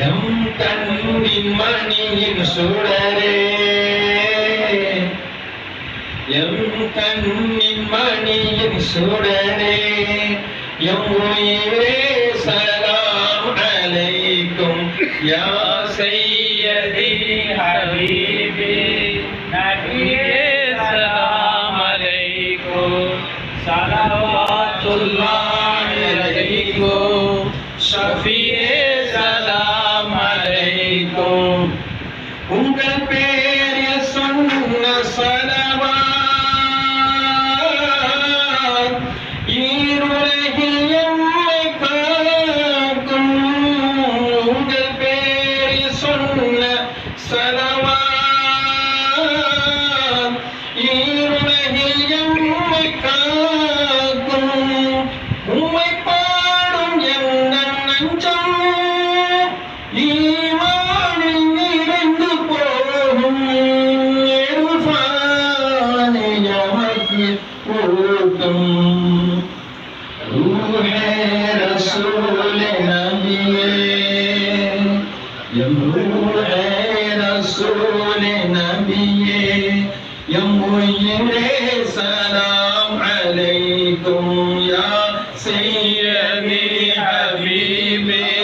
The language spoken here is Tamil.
எம் கண்ணின் மணியின் சுடரே. எம் கண்ணின் மணியின் சுடரே. எம் உயிரே சலாம் அலைக்கும். யா சையதி ஹபீபி. நபியே சலாம் அலைக்கும். சலவாத்துல்லாஹி உங்கள் பேரில் சொன்ன சலவா ஈருலகில் எம்மை காக்கும் உங்கள் பேரில் சொன்ன சலவா ஈருலகில் எம்மை காக்கும் உம்மை பாடும் எந்த நஞ்சம் ஈ எமக்கு ஊட்டும் ரூஹே ரசூல் நபியே எம் ரூஹே ரசூல் நபியே எம் உயிரே சலாம் அலைக்கும் யா சையதி ஹபீபே